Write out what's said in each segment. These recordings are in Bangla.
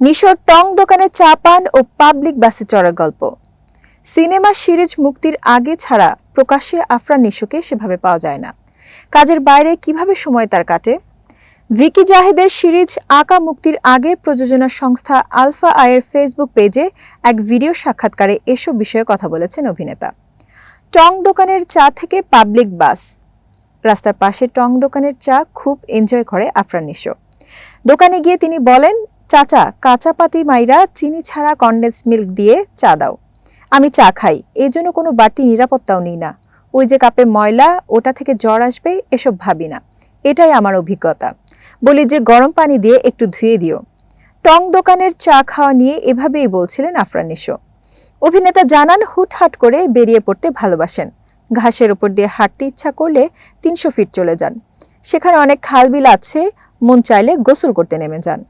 নিশোর টং দোকানে চা পান ও পাবলিক বাসে চড়ার গল্প। সিনেমা সিরিজ মুক্তির আগে ছাড়া প্রকাশ্যে আফরান নিশোকে সেভাবে পাওয়া যায় না। কাজের বাইরে কীভাবে সময় তার কাটে? ভিকি জাহেদের সিরিজ আঁকা মুক্তির আগে প্রযোজনা সংস্থা আলফা আয়ের ফেসবুক পেজে এক ভিডিও সাক্ষাৎকারে এসব বিষয়ে কথা বলেছেন অভিনেতা। টং দোকানের চা থেকে পাবলিক বাস। রাস্তার পাশে টং দোকানের চা খুব এনজয় করে আফরান নিশো। দোকানে গিয়ে তিনি বলেন চাচা, কাঁচা পাতি মাইরা চিনি ছাড়া কন্ডেন্স মিল্ক দিয়ে চা দাও। আমি চা খাই এই জন্য কোনো বাড়তি নিরাপত্তাও নিই না। ওই যে কাপে ময়লা, ওটা থেকে জ্বর আসবে, এসব ভাবি না। এটাই আমার অভিজ্ঞতা। বলি যে গরম পানি দিয়ে একটু ধুয়ে দিও। টং দোকানের চা খাওয়া নিয়ে এভাবেই বলছিলেন আফরান নিশো অভিনেতা জানান, হুটহাট করে বেরিয়ে পড়তে ভালোবাসেন। ঘাসের ওপর দিয়ে হাঁটতে ইচ্ছা করলে তিনশো ফিট চলে যান। সেখানে অনেক খালবিল আছে, মন চাইলে গোসল করতে নেমে যান।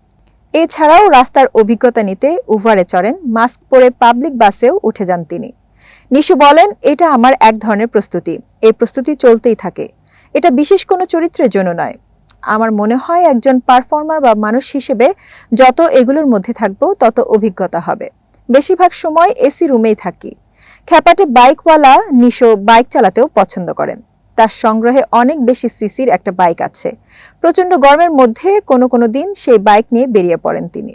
এছাড়াও রাস্তার অভিজ্ঞতা নিতে উভারে চড়েন, মাস্ক পরে পাবলিক বাসেও উঠে যান তিনি। নিশু বলেন, এটা আমার এক ধরনের প্রস্তুতি। এই প্রস্তুতি চলতেই থাকে। এটা বিশেষ কোনো চরিত্রের জন্য নয়। আমার মনে হয় একজন পারফর্মার বা মানুষ হিসেবে যত এগুলোর মধ্যে থাকব, তত অভিজ্ঞতা হবে। বেশিরভাগ সময় এসি রুমেই থাকি। খ্যাপাটে বাইকওয়ালা নিশো বাইক চালাতেও পছন্দ করেন। তার সংগ্রহে অনেক বেশি সিসির একটা বাইক আছে। প্রচণ্ড গরমের মধ্যে কোনো কোনো দিন সেই বাইক নিয়ে বেরিয়ে পড়েন তিনি।